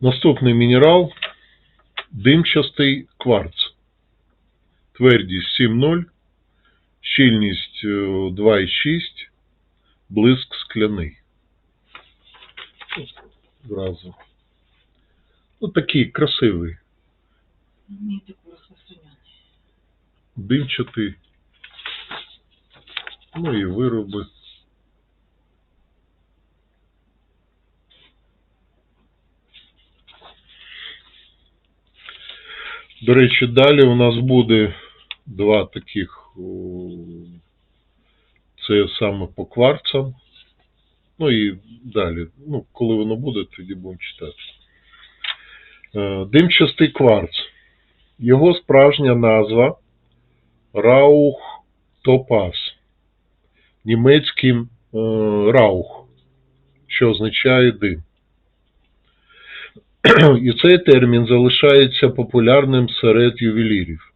Наступний мінерал димчастий кварц. Твердість 7,0, щільність е, 2,6, блиск скляний. Зразу. Ну, такий красивий, димчатий. Ну і вироби. До речі, далі у нас буде два таких. Це саме по кварцам. Ну і далі. Ну, коли воно буде, тоді будемо читати. Е, Димчастий кварц. Його справжня назва Раух Топас. Німецьким е, Раух, що означає дим. І цей термін залишається популярним серед ювелірів.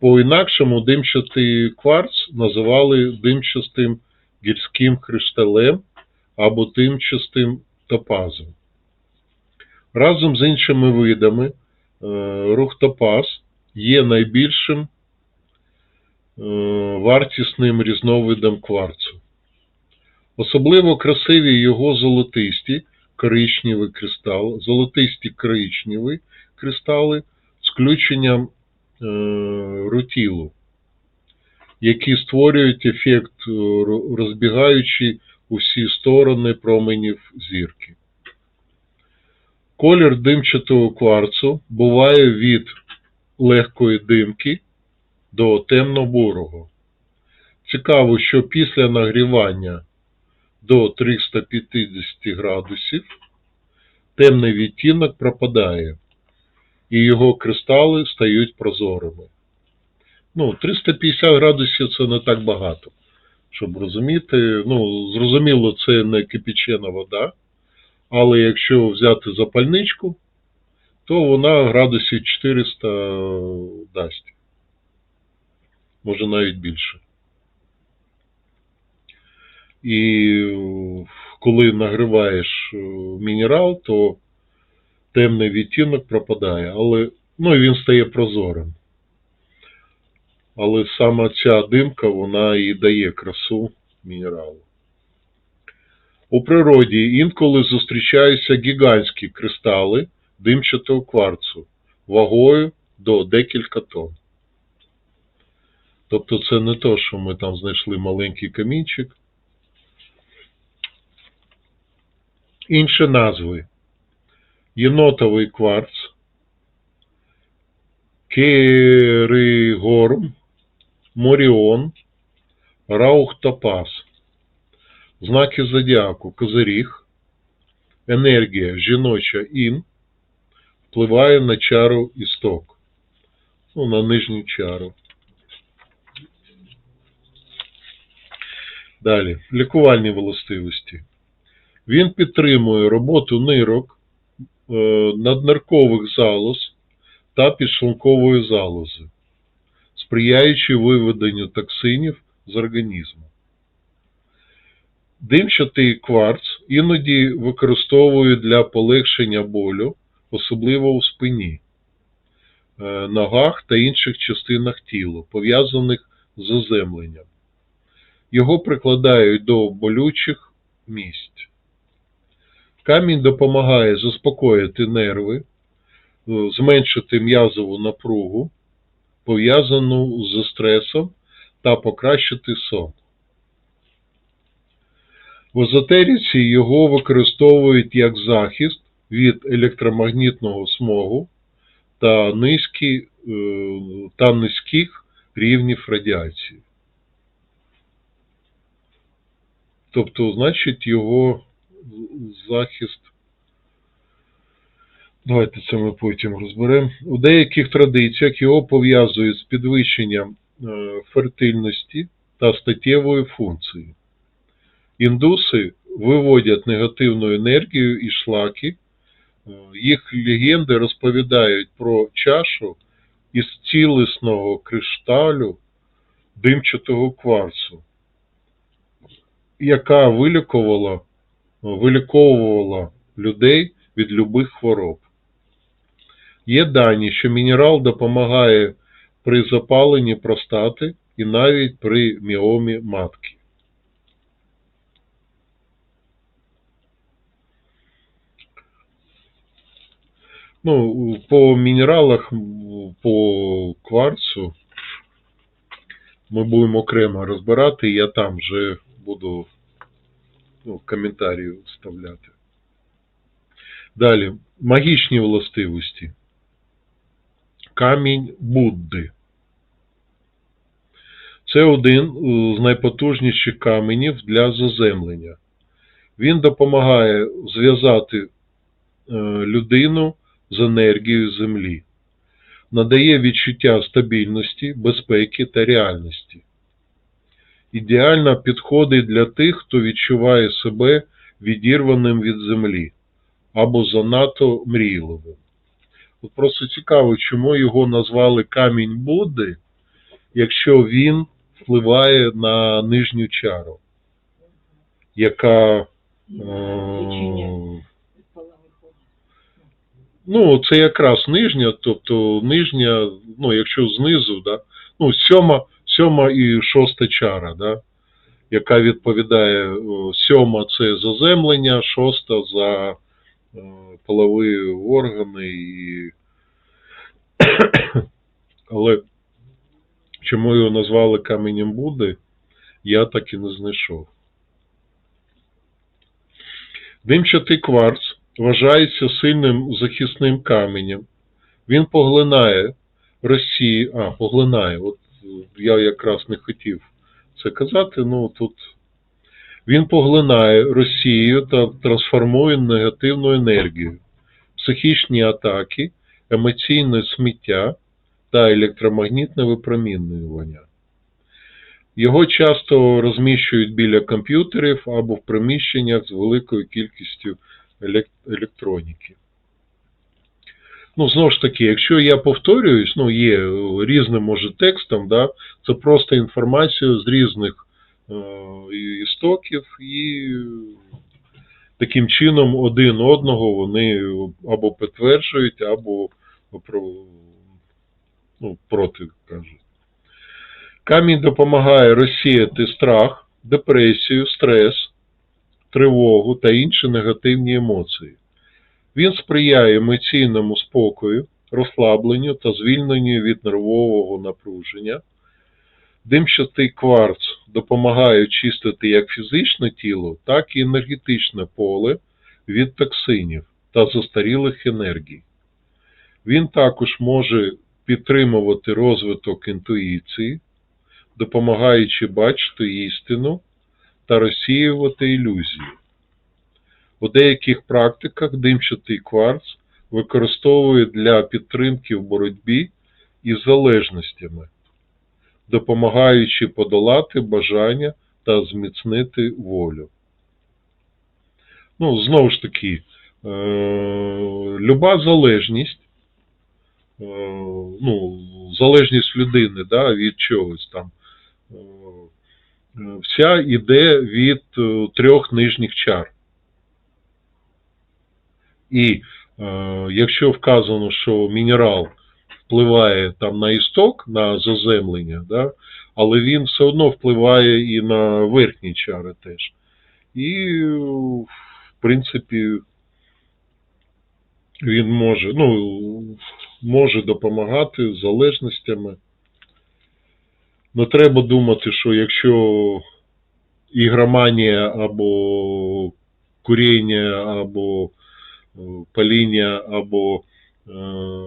По-інакшому димчатий кварц називали димчастим гірським кришталем або димчастим топазом. Разом з іншими видами е, рух топаз є найбільшим е, вартісним різновидом кварцу. Особливо красиві його золотисті коричневий кристал, золотисті коричневі кристали з включенням е, рутілу, які створюють ефект е, розбігаючи у всі сторони променів зірки. Колір димчатого кварцу буває від легкої димки до темно-бурого. Цікаво, що після нагрівання до 350 градусів темний відтінок пропадає, і його кристали стають прозорими. Ну, 350 градусів це не так багато, щоб розуміти. Ну, зрозуміло, це не кипячена вода, але якщо взяти запальничку, то вона градусів 400 дасть. Може навіть більше. І е, коли нагріваєш е, мінерал, то темний відтінок пропадає, але ну, і він стає прозорим. Але саме ця димка, вона і дає красу мінералу. У природі інколи зустрічаються гігантські кристали димчатого кварцу вагою до декілька тонн. Тобто це не то, що ми там знайшли маленький камінчик. Інші назви. Єнотовий кварц, Керигорм, Моріон, Раухтопас. Знаки зодіаку Козиріг, енергія жіноча ін впливає на чару істок, ну, на нижню чару. Далі. Лікувальні властивості. Він підтримує роботу нирок, е, надниркових залоз та підшлункової залози, сприяючи виведенню токсинів з організму. Димчатий кварц іноді використовують для полегшення болю, особливо у спині, е, ногах та інших частинах тіла, пов'язаних з заземленням. Його прикладають до болючих місць. Камінь допомагає заспокоїти нерви, е, зменшити м'язову напругу, пов'язану з стресом та покращити сон. В езотериці його використовують як захист від електромагнітного смогу та, низькі, е, та низьких рівнів радіації. Тобто, значить, його захист. Давайте це ми потім розберемо. У деяких традиціях його пов'язують з підвищенням е, фертильності та статтєвої функції. Індуси виводять негативну енергію і шлаки. Е, Їх легенди розповідають про чашу із цілісного кришталю димчатого кварцу, яка вилікувала, виліковувала людей від любих хвороб. Є дані, що мінерал допомагає при запаленні простати і навіть при міомі матки. Ну, по мінералах, по кварцу ми будемо окремо розбирати, я там вже буду ну, коментарі вставляти. Далі, магічні властивості. Камінь Будди. Це один е, з найпотужніших каменів для заземлення. Він допомагає зв'язати е, людину з енергією Землі, надає відчуття стабільності, безпеки та реальності. Ідеально підходить для тих, хто відчуває себе відірваним від землі або занадто мрійливим. От просто цікаво, чому його назвали камінь Будди, якщо він впливає на нижню чару, яка е. Ну, це якраз нижня, тобто нижня, ну, якщо знизу, да, ну, сьома, сьома і шоста чара, да, яка відповідає, сьома це заземлення, шоста за е, полові органи і. Але чому його назвали каменем Будди, я так і не знайшов. Димчатий кварц вважається сильним захисним каменем. Він поглинає Росії, а, поглинає, от е, я якраз не хотів це казати, ну тут він поглинає Росію та трансформує негативну енергію, психічні атаки, емоційне сміття та електромагнітне випромінювання. Його часто розміщують біля комп'ютерів або в приміщеннях з великою кількістю електроніки. Ну, знову ж таки, якщо я повторююсь, ну, є е, різним, може, текстом, да, це просто інформація з різних е, істоків, і таким чином один одного вони або підтверджують, або про, ну, проти кажуть. Камінь допомагає розсіяти страх, депресію, стрес, тривогу та інші негативні емоції. Він сприяє емоційному спокою, розслабленню та звільненню від нервового напруження. Димчатий кварц допомагає очистити як фізичне тіло, так і енергетичне поле від токсинів та застарілих енергій. Він також може підтримувати розвиток інтуїції, допомагаючи бачити істину та розсіювати ілюзії. У деяких практиках димчатий кварц використовують для підтримки в боротьбі із залежностями, допомагаючи подолати бажання та зміцнити волю. Ну, знову ж таки, е, люба залежність, е, ну, залежність людини да, від чогось там, е, е, вся йде від трьох нижніх чар. І е, якщо вказано, що мінерал впливає там на істок, на заземлення, да, але він все одно впливає і на верхні чари теж. І, в принципі, він може, ну, може допомагати з залежностями. Ну, треба думати, що якщо ігроманія або куріння, або паління, або е,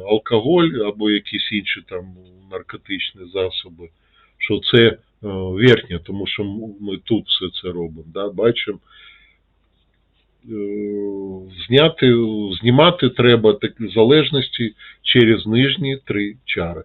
алкоголь, або якісь інші там наркотичні засоби, що це е, верхнє, тому що ми тут все це робимо. Да? Бачимо, е, зняти, знімати треба такі залежності через нижні три чари.